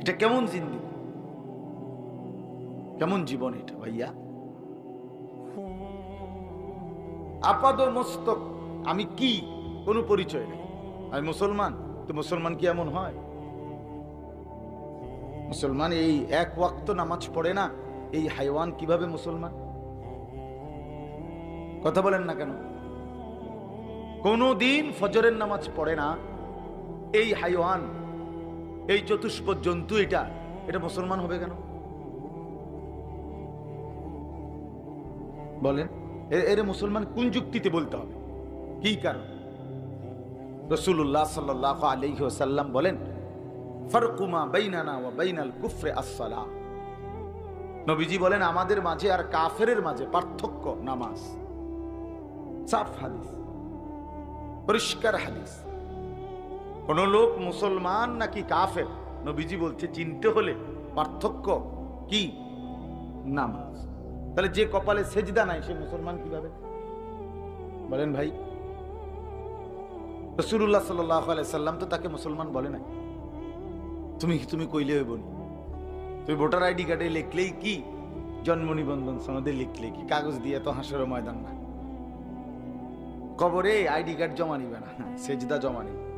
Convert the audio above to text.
এটা কেমন জিন্দি কেমন জীবন এটা ভাইয়া? আপাদ মস্তক, আমি কি? কোনো পরিচয় নেই। আমি মুসলমান, তো মুসলমান কি এমন হয়? মুসলমান এই এক ওয়াক্ত নামাজ পড়ে না, এই হাইওয়ান কীভাবে মুসলমান? কথা বলেন না কেন? কোনো দিন ফজরের নামাজ পড়ে না, এই হাইওয়ান এই চতুষ্প জন্তু এটা। এটা মুসলমান হবে কেন? বলেন এর মুসলমান কোন যুক্তিতে বলতে হবে? কি কারণ? রসুল্লাহ সাল্লাহ আলহি সাল্লাম বলেন বাইনানা ওয়া বাইনাল কুফরে নবীজি বলেন, আমাদের মাঝে আর কাফেরের মাঝে পার্থক্য নামাজ। সাফ হাদিস, পরিষ্কার হাদিস। কোন লোক মুসলমান নাকি কাফের? নবীজি বলছে, চিনতে হলে পার্থক্য কি? নামাজ। তাহলে যে কপালে সেজদা নাই, সে মুসলমান কীভাবে? বলেন ভাই। রসুল্লাহ সাল্লাম তো তাকে মুসলমান বলে নাই। তুমি তুমি কইলে হইব নি। তুমি ভোটার আইডি কার্ডে লিখলেই কি? জন্ম নিবন্ধন সনদে লিখলে কি? কাগজ দিয়ে তো হাসর ময়দান না। কবরে আইডি কার্ড জমা নিবে না, সেজদা জমা নিবে।